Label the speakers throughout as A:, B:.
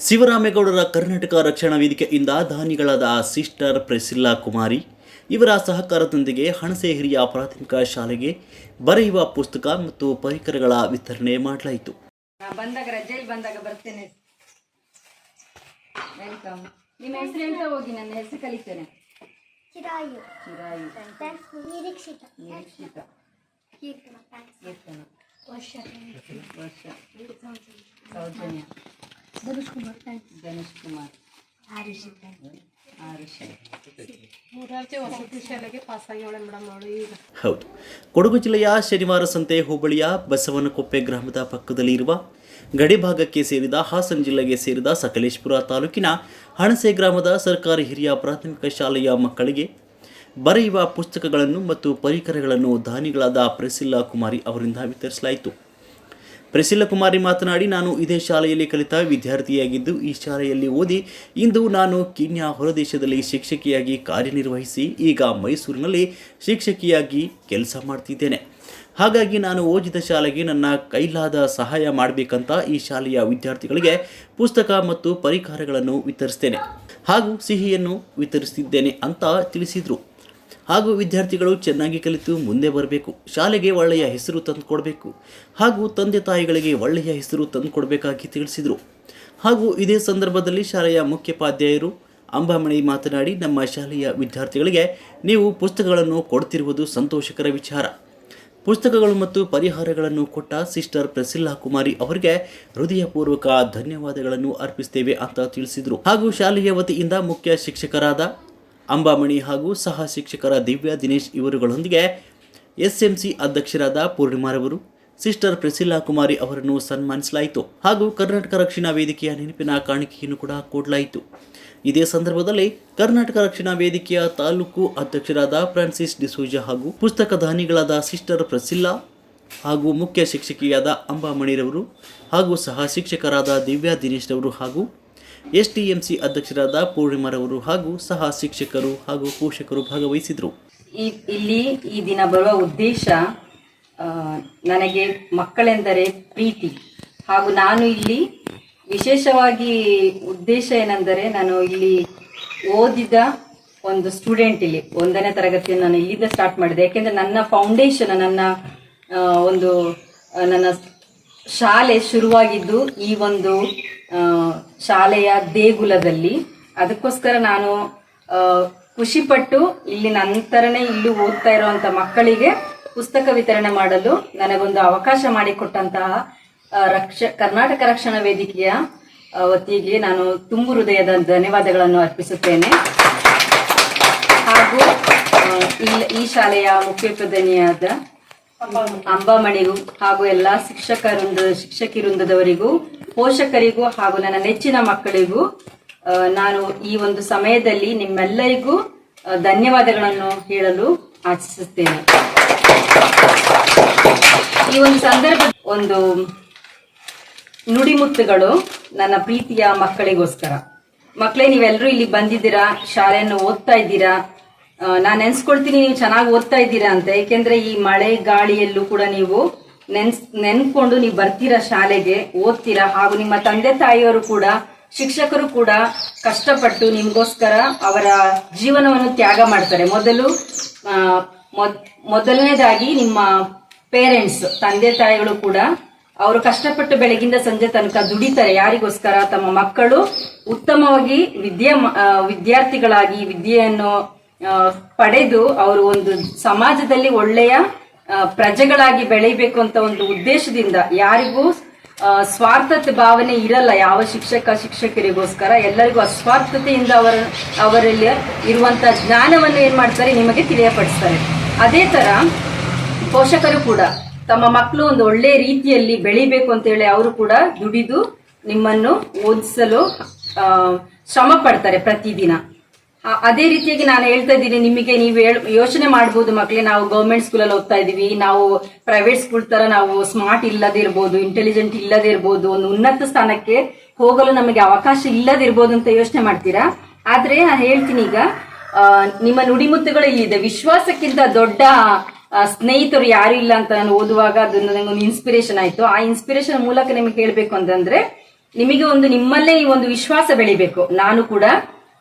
A: ಶಿವರಾಮೇಗೌಡರ ಕರ್ನಾಟಕ ರಕ್ಷಣಾ ವೇದಿಕೆಯಿಂದ ದಾನಿಗಳಾದ ಸಿಸ್ಟರ್ ಪ್ರೆಸಿಲ್ಲಾ ಕುಮಾರಿ ಇವರ ಸಹಕಾರದೊಂದಿಗೆ ಹಣಸೆ ಹಿರಿಯ ಪ್ರಾಥಮಿಕ ಶಾಲೆಗೆ ಬರೆಯುವ ಪುಸ್ತಕ ಮತ್ತು ಪರಿಕರಗಳ ವಿತರಣೆ ಮಾಡಲಾಯಿತು.
B: ಬಂದಾಗ ರಜೆಯಲ್ಲಿ ಬಂದಾಗ ಬರ್ತೇನೆ. ವೆಲ್ಕಮ್ ನಿಮ್ಮ ಹೆಸರು ಹೇಳ್ತಾ ಹೋಗಿ ನನ್ನ ಹೆಸರು ಕಲಿತೇನೆ.
C: ಚಿರಾಯು
B: ಚಿರಾಯು
C: ನಿರೀಕ್ಷಿತ.
B: ನಿರೀಕ್ಷಿತ.
C: ಕೀರ್ತನ.
B: ಕೀರ್ತನ.
C: ವರ್ಷ.
B: ವರ್ಷ. ಸೌಜನ್ಯ.
C: ಧನುಷ್ ಕುಮಾರ್
B: ಧನುಷ್ ಕುಮಾರ್
C: ಆರುಷಿ.
B: ಆರುಷ
A: ಹೌದು. ಕೊಡಗು ಜಿಲ್ಲೆಯ ಶನಿವಾರ ಸಂತೆ ಹೋಬಳಿಯ ಬಸವನಕೊಪ್ಪೆ ಗ್ರಾಮದ ಪಕ್ಕದಲ್ಲಿ ಇರುವ ಗಡಿಭಾಗಕ್ಕೆ ಸೇರಿದ ಹಾಸನ ಜಿಲ್ಲೆಗೆ ಸೇರಿದ ಸಕಲೇಶ್ಪುರ ತಾಲೂಕಿನ ಹಣಸೆ ಗ್ರಾಮದ ಸರ್ಕಾರಿ ಹಿರಿಯ ಪ್ರಾಥಮಿಕ ಶಾಲೆಯ ಮಕ್ಕಳಿಗೆ ಬರೆಯುವ ಪುಸ್ತಕಗಳನ್ನು ಮತ್ತು ಪರಿಕರಗಳನ್ನು ದಾನಿಗಳಾದ ಪ್ರಸಿಲ್ಲಾ ಕುಮಾರಿ ಅವರಿಂದ ವಿತರಿಸಲಾಯಿತು. ಪ್ರೆಸಿಲ್ಲ ಕುಮಾರಿ ಮಾತನಾಡಿ, ನಾನು ಇದೇ ಶಾಲೆಯಲ್ಲಿ ಕಲಿತ ವಿದ್ಯಾರ್ಥಿಯಾಗಿದ್ದು, ಈ ಶಾಲೆಯಲ್ಲಿ ಓದಿ ಇಂದು ನಾನು ಕೀನ್ಯಾ ಹೊರದೇಶದಲ್ಲಿ ಶಿಕ್ಷಕಿಯಾಗಿ ಕಾರ್ಯನಿರ್ವಹಿಸಿ, ಈಗ ಮೈಸೂರಿನಲ್ಲಿ ಶಿಕ್ಷಕಿಯಾಗಿ ಕೆಲಸ ಮಾಡ್ತಿದ್ದೇನೆ. ಹಾಗಾಗಿ ನಾನು ಓದಿದ ಶಾಲೆಗೆ ನನ್ನ ಕೈಲಾದ ಸಹಾಯ ಮಾಡಬೇಕಂತ ಈ ಶಾಲೆಯ ವಿದ್ಯಾರ್ಥಿಗಳಿಗೆ ಪುಸ್ತಕ ಮತ್ತು ಪರಿಕರಗಳನ್ನು ವಿತರಿಸ್ತೇನೆ. ಹಾಗೂ ಸಿಹಿಯನ್ನು ವಿತರಿಸುತ್ತಿದ್ದೇನೆ ಅಂತ ತಿಳಿಸಿದರು. ಹಾಗೂ ವಿದ್ಯಾರ್ಥಿಗಳು ಚೆನ್ನಾಗಿ ಕಲಿತು ಮುಂದೆ ಬರಬೇಕು. ಶಾಲೆಗೆ ಒಳ್ಳೆಯ ಹೆಸರು ತಂದುಕೊಡಬೇಕು. ಹಾಗೂ ತಂದೆ ತಾಯಿಗಳಿಗೆ ಒಳ್ಳೆಯ ಹೆಸರು ತಂದುಕೊಡಬೇಕಾಗಿ ತಿಳಿಸಿದರು. ಹಾಗೂ ಇದೇ ಸಂದರ್ಭದಲ್ಲಿ ಶಾಲೆಯ ಮುಖ್ಯೋಪಾಧ್ಯಾಯರು ಅಂಬಾಮಣಿ ಮಾತನಾಡಿ, ನಮ್ಮ ಶಾಲೆಯ ವಿದ್ಯಾರ್ಥಿಗಳಿಗೆ ನೀವು ಪುಸ್ತಕಗಳನ್ನು ಕೊಡ್ತಿರುವುದು ಸಂತೋಷಕರ ವಿಚಾರ. ಪುಸ್ತಕಗಳು ಮತ್ತು ಪರಿಹಾರಗಳನ್ನು ಕೊಟ್ಟ ಸಿಸ್ಟರ್ ಪ್ರಸಿಲ್ಲಾ ಕುಮಾರಿ ಅವರಿಗೆ ಹೃದಯಪೂರ್ವಕ ಧನ್ಯವಾದಗಳನ್ನು ಅರ್ಪಿಸ್ತೇವೆ ಅಂತ ತಿಳಿಸಿದರು. ಹಾಗೂ ಶಾಲೆಯ ವತಿಯಿಂದ ಮುಖ್ಯ ಶಿಕ್ಷಕರಾದ ಅಂಬಾಮಣಿ ಹಾಗೂ ಸಹ ಶಿಕ್ಷಕರ ದಿವ್ಯಾ ದಿನೇಶ್ ಇವರುಗಳೊಂದಿಗೆ ಎಸ್ಎಂಸಿ ಅಧ್ಯಕ್ಷರಾದ ಪೂರ್ಣಿಮಾರವರು ಸಿಸ್ಟರ್ ಪ್ರೆಸಿಲ್ಲಾ ಕುಮಾರಿ ಅವರನ್ನು ಸನ್ಮಾನಿಸಲಾಯಿತು ಹಾಗೂ ಕರ್ನಾಟಕ ರಕ್ಷಣಾ ವೇದಿಕೆಯ ನೆನಪಿನ ಕಾಣಿಕೆಯನ್ನು ಕೂಡ ಕೊಡಲಾಯಿತು. ಇದೇ ಸಂದರ್ಭದಲ್ಲಿ ಕರ್ನಾಟಕ ರಕ್ಷಣಾ ವೇದಿಕೆಯ ತಾಲೂಕು ಅಧ್ಯಕ್ಷರಾದ ಫ್ರಾನ್ಸಿಸ್ ಡಿಸೂಜಾ ಹಾಗೂ ಪುಸ್ತಕ ದಾನಿಗಳಾದ ಸಿಸ್ಟರ್ ಪ್ರಸಿಲ್ಲಾ ಹಾಗೂ ಮುಖ್ಯ ಶಿಕ್ಷಕಿಯಾದ ಅಂಬಾಮಣಿರವರು ಹಾಗೂ ಸಹ ಶಿಕ್ಷಕರಾದ ದಿವ್ಯಾ ದಿನೇಶ್ ರವರು ಹಾಗೂ ಎಸ್ ಟಿ ಎಂ ಸಿ ಅಧ್ಯಕ್ಷರಾದ ಪೂರ್ಣಿಮಾರವರು ಹಾಗೂ ಸಹ ಶಿಕ್ಷಕರು ಹಾಗೂ ಪೋಷಕರು ಭಾಗವಹಿಸಿದರು.
B: ಇಲ್ಲಿ ಈ ದಿನ ಬರುವ ಉದ್ದೇಶ ನನಗೆ ಮಕ್ಕಳೆಂದರೆ ಪ್ರೀತಿ. ಹಾಗೂ ನಾನು ಇಲ್ಲಿ ವಿಶೇಷವಾಗಿ ಉದ್ದೇಶ ಏನೆಂದರೆ, ನಾನು ಇಲ್ಲಿ ಓದಿದ ಒಂದು ಸ್ಟೂಡೆಂಟ್ ಇಲ್ಲಿ. ಒಂದನೇ ತರಗತಿಯನ್ನು ನಾನು ಇಲ್ಲಿಂದ ಸ್ಟಾರ್ಟ್ ಮಾಡಿದೆ. ಯಾಕೆಂದರೆ ನನ್ನ ಫೌಂಡೇಶನ್, ನನ್ನ ಒಂದು ನನ್ನ ಶಾಲೆ ಶುರುವಾಗಿದ್ದು ಈ ಒಂದು ಶಾಲೆಯ ದೇಗುಲದಲ್ಲಿ. ಅದಕ್ಕೋಸ್ಕರ ನಾನು ಖುಷಿಪಟ್ಟು ಇಲ್ಲಿ ನಂತರನೇ ಇಲ್ಲಿ ಓದ್ತಾ ಇರುವಂತ ಮಕ್ಕಳಿಗೆ ಪುಸ್ತಕ ವಿತರಣೆ ಮಾಡಲು ನನಗೊಂದು ಅವಕಾಶ ಮಾಡಿಕೊಟ್ಟಂತಹ ರಕ್ಷ, ಕರ್ನಾಟಕ ರಕ್ಷಣಾ ವೇದಿಕೆಯ ವತಿಗೆ ನಾನು ತುಂಬು ಹೃದಯದ ಧನ್ಯವಾದಗಳನ್ನು ಅರ್ಪಿಸುತ್ತೇನೆ. ಹಾಗೂ ಈ ಶಾಲೆಯ ಮುಖ್ಯೋಪಾಧ್ಯಾಯಿನಿಯಾದ ಅಂಬಾಮಣಿಗೂ ಹಾಗೂ ಎಲ್ಲಾ ಶಿಕ್ಷಕಿ ಶಿಕ್ಷಕಿವೃಂದದವರಿಗೂ ಪೋಷಕರಿಗೂ ಹಾಗೂ ನನ್ನ ನೆಚ್ಚಿನ ಮಕ್ಕಳಿಗೂ ನಾನು ಈ ಒಂದು ಸಮಯದಲ್ಲಿ ನಿಮ್ಮೆಲ್ಲರಿಗೂ ಧನ್ಯವಾದಗಳನ್ನು ಹೇಳಲು ಆಚಿಸುತ್ತೇನೆ ಈ ಒಂದು ಸಂದರ್ಭ, ಒಂದು ನುಡಿಮುತ್ತುಗಳು ನನ್ನ ಪ್ರೀತಿಯ ಮಕ್ಕಳಿಗೋಸ್ಕರ. ಮಕ್ಕಳೇ ನೀವೆಲ್ಲರೂ ಇಲ್ಲಿ ಬಂದಿದ್ದೀರಾ? ಶಾಲೆಯನ್ನು ಓದ್ತಾ ಇದ್ದೀರಾ? ನಾನ್ ನೆನ್ಸ್ಕೊಳ್ತೀನಿ, ನೀವು ಚೆನ್ನಾಗಿ ಓದ್ತಾ ಇದ್ದೀರಾ ಅಂತ. ಏಕೆಂದ್ರೆ ಈ ಮಳೆ ಗಾಳಿಯಲ್ಲೂ ಕೂಡ ನೀವು ನೆನ್ಸ್ ನೆನ್ಕೊಂಡು ನೀವು ಬರ್ತೀರಾ ಶಾಲೆಗೆ, ಓದ್ತೀರಾ, ಹಾಗೂ ನಿಮ್ಮ ತಂದೆ ತಾಯಿಯವರು ಕೂಡ, ಶಿಕ್ಷಕರು ಕೂಡ ಕಷ್ಟಪಟ್ಟು ನಿಮಗೋಸ್ಕರ ಅವರ ಜೀವನವನ್ನು ತ್ಯಾಗ ಮಾಡ್ತಾರೆ. ಮೊದಲು ಮೊದಲನೇದಾಗಿ ನಿಮ್ಮ ಪೇರೆಂಟ್ಸ್, ತಂದೆ ತಾಯಿಗಳು ಕೂಡ ಅವರು ಕಷ್ಟಪಟ್ಟು ಬೆಳಗಿಂದ ಸಂಜೆ ತನಕ ದುಡಿತಾರೆ. ಯಾರಿಗೋಸ್ಕರ? ತಮ್ಮ ಮಕ್ಕಳು ಉತ್ತಮವಾಗಿ ವಿದ್ಯೆ ವಿದ್ಯಾರ್ಥಿಗಳಾಗಿ ವಿದ್ಯೆಯನ್ನು ಪಡೆದು ಅವರು ಒಂದು ಸಮಾಜದಲ್ಲಿ ಒಳ್ಳೆಯ ಪ್ರಜೆಗಳಾಗಿ ಬೆಳೀಬೇಕು ಅಂತ ಒಂದು ಉದ್ದೇಶದಿಂದ ಯಾರಿಗೂ ಸ್ವಾರ್ಥದ ಭಾವನೆ ಇರಲ್ಲ ಯಾವ ಶಿಕ್ಷಕ, ಶಿಕ್ಷಕರಿಗೋಸ್ಕರ. ಎಲ್ಲರಿಗೂ ಅಸ್ವಾರ್ಥತೆಯಿಂದ ಅವರ, ಅವರಲ್ಲಿ ಇರುವಂತ ಜ್ಞಾನವನ್ನು ಏನ್ ಮಾಡ್ತಾರೆ, ನಿಮಗೆ ತಿಳಿಯಪಡಿಸ್ತಾರೆ. ಅದೇ ತರ ಪೋಷಕರು ಕೂಡ, ತಮ್ಮ ಮಕ್ಕಳು ಒಂದು ಒಳ್ಳೆ ರೀತಿಯಲ್ಲಿ ಬೆಳಿಬೇಕು ಅಂತ ಹೇಳಿ ಅವರು ಕೂಡ ದುಡಿದು ನಿಮ್ಮನ್ನು ಓದಿಸಲು ಶ್ರಮ ಪಡ್ತಾರೆ ಪ್ರತಿದಿನ. ಅದೇ ರೀತಿಯಾಗಿ ನಾನು ಹೇಳ್ತಾ ಇದ್ದೀನಿ, ನಿಮಗೆ ನೀವು ಯೋಚನೆ ಮಾಡ್ಬೋದು ಮಕ್ಕಳೇ ನಾವು ಗೌರ್ಮೆಂಟ್ ಸ್ಕೂಲಲ್ಲಿ ಓದ್ತಾ ಇದೀವಿ ನಾವು ಪ್ರೈವೇಟ್ ಸ್ಕೂಲ್ ತರ ನಾವು ಸ್ಮಾರ್ಟ್ ಇಲ್ಲದೇ ಇರ್ಬೋದು ಇಂಟೆಲಿಜೆಂಟ್ ಇಲ್ಲದೇ ಇರ್ಬೋದು, ಒಂದು ಉನ್ನತ ಸ್ಥಾನಕ್ಕೆ ಹೋಗಲು ನಮಗೆ ಅವಕಾಶ ಇಲ್ಲದಿರ್ಬೋದು ಅಂತ ಯೋಚನೆ ಮಾಡ್ತೀರಾ? ಆದ್ರೆ ನಾನು ಹೇಳ್ತೀನಿ ಈಗ ನಿಮ್ಮ ನುಡಿಮುತ್ತುಗಳು ಇಲ್ಲಿದೆ. ವಿಶ್ವಾಸಕ್ಕಿಂತ ದೊಡ್ಡ ಸ್ನೇಹಿತರು ಯಾರು ಇಲ್ಲ ಅಂತ ನಾನು ಓದುವಾಗ ಅದು ನನಗೊಂದು ಇನ್ಸ್ಪಿರೇಷನ್ ಆಯ್ತು. ಆ ಇನ್ಸ್ಪಿರೇಷನ್ ಮೂಲಕ ನಿಮಗೆ ಹೇಳ್ಬೇಕು ಅಂತಂದ್ರೆ, ನಿಮಗೆ ಒಂದು ನಿಮ್ಮಲ್ಲೇ ಈ ಒಂದು ವಿಶ್ವಾಸ ಬೆಳಿಬೇಕು. ನಾನು ಕೂಡ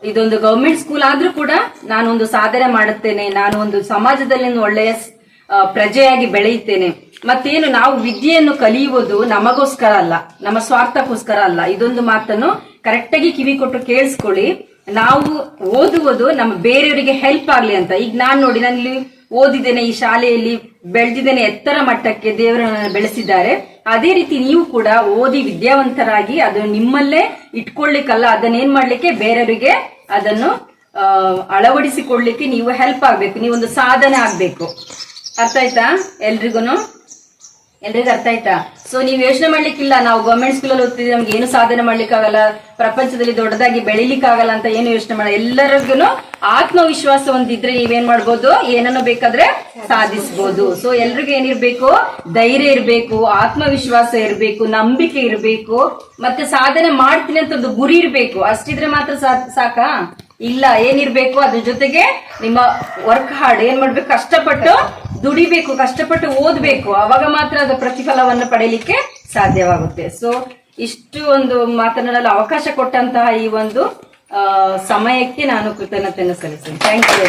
B: ಇದೊಂದು ಗವರ್ಮೆಂಟ್ ಸ್ಕೂಲ್ ಆದ್ರೂ ಕೂಡ ನಾನು ಒಂದು ಸಾಧನೆ ಮಾಡುತ್ತೇನೆ ನಾನು ಒಂದು ಸಮಾಜದಲ್ಲಿ ಒಳ್ಳೆಯ ಪ್ರಜೆಯಾಗಿ ಬೆಳೆಯುತ್ತೇನೆ. ಮತ್ತೇನು ನಾವು ವಿದ್ಯೆಯನ್ನು ಕಲಿಯುವುದು ನಮಗೋಸ್ಕರ ಅಲ್ಲ, ನಮ್ಮ ಸ್ವಾರ್ಥಕ್ಕೋಸ್ಕರ ಅಲ್ಲ. ಇದೊಂದು ಮಾತನ್ನು ಕರೆಕ್ಟಾಗಿ ಕಿವಿ ಕೊಟ್ಟು ಕೇಳಿಸ್ಕೊಳ್ಳಿ. ನಾವು ಓದುವುದು ನಮ್ಮ ಬೇರೆಯವರಿಗೆ ಹೆಲ್ಪ್ ಆಗ್ಲಿ ಅಂತ. ಈಗ ನಾನ್ ನೋಡಿ ನಾನು ಇಲ್ಲಿ ಓದಿದ್ದೇನೆ, ಈ ಶಾಲೆಯಲ್ಲಿ ಬೆಳೆದಿದ್ದೇನೆ, ಎತ್ತರ ಮಟ್ಟಕ್ಕೆ ದೇವರನ್ನ ಬೆಳೆಸಿದ್ದಾರೆ. ಅದೇ ರೀತಿ ನೀವು ಕೂಡ ಓದಿ ವಿದ್ಯಾವಂತರಾಗಿ ಅದು ನಿಮ್ಮಲ್ಲೇ ಇಟ್ಕೊಳ್ಳಿಕ್ಕಲ್ಲ. ಅದನ್ನೇನ್ ಮಾಡ್ಲಿಕ್ಕೆ ಬೇರೆಯವರಿಗೆ ಅದನ್ನು ಅಳವಡಿಸಿಕೊಳ್ಳಿಕ್ಕೆ ನೀವು ಹೆಲ್ಪ್ ಆಗ್ಬೇಕು ನೀವೊಂದು ಸಾಧನೆ ಆಗ್ಬೇಕು. ಅರ್ಥ ಆಯ್ತಾ? ಎಲ್ರಿಗೂನು? ಎಲ್ರಿಗೂ ಅರ್ಥ ಆಯ್ತಾ? ಸೊ ನೀವು ಯೋಚನೆ ಮಾಡ್ಲಿಕ್ಕಿಲ್ಲ. ನಾವು ಗವರ್ಮೆಂಟ್ ಸ್ಕೂಲಲ್ಲಿ ಓದ್ತಿದ್ವಿ ನಮ್ಗೆ ಏನು ಸಾಧನೆ ಮಾಡ್ಲಿಕ್ಕಾಗಲ್ಲ. ಪ್ರಪಂಚದಲ್ಲಿ ದೊಡ್ಡದಾಗಿ ಬೆಳಿಲಿಕ್ಕಾಗಲ್ಲ ಅಂತ ಏನು ಯೋಚನೆ ಮಾಡ ಎಲ್ಲರಿಗೂ ಆತ್ಮವಿಶ್ವಾಸ ಒಂದಿದ್ರೆ ನೀವೇನ್ ಮಾಡ್ಬೋದು? ಏನನ್ನು ಬೇಕಾದ್ರೆ ಸಾಧಿಸ್ಬೋದು. ಸೊ ಎಲ್ರಿಗೂ ಏನಿರ್ಬೇಕು? ಧೈರ್ಯ ಇರ್ಬೇಕು, ಆತ್ಮವಿಶ್ವಾಸ ಇರ್ಬೇಕು, ನಂಬಿಕೆ ಇರ್ಬೇಕು. ಮತ್ತೆ ಸಾಧನೆ ಮಾಡ್ತೀನಿ ಅಂತ ಒಂದು ಗುರಿ ಇರ್ಬೇಕು. ಅಷ್ಟಿದ್ರೆ ಮಾತ್ರ ಸಾಕಾ? ಇಲ್ಲ, ಏನಿರ್ಬೇಕು? ಅದ್ರ ಜೊತೆಗೆ ನಿಮ್ಮ ವರ್ಕ್ ಹಾರ್ಡ್ ಏನ್ ಮಾಡ್ಬೇಕು? ಕಷ್ಟಪಟ್ಟು ದುಡಿಬೇಕು, ಕಷ್ಟಪಟ್ಟು ಓದ್ಬೇಕು, ಅವಾಗ ಮಾತ್ರ ಅದು ಪ್ರತಿಫಲವನ್ನು ಪಡೆಯಲಿಕ್ಕೆ ಸಾಧ್ಯವಾಗುತ್ತೆ. ಸೊ ಇಷ್ಟು ಒಂದು ಮಾತನಾಡಲು ಅವಕಾಶ ಕೊಟ್ಟಂತಹ ಈ ಒಂದು ಸಮಯಕ್ಕೆ ನಾನು ಕೃತಜ್ಞತೆಯನ್ನು ಸಲ್ಲಿಸ್ತೇನೆ ಥ್ಯಾಂಕ್ ಯು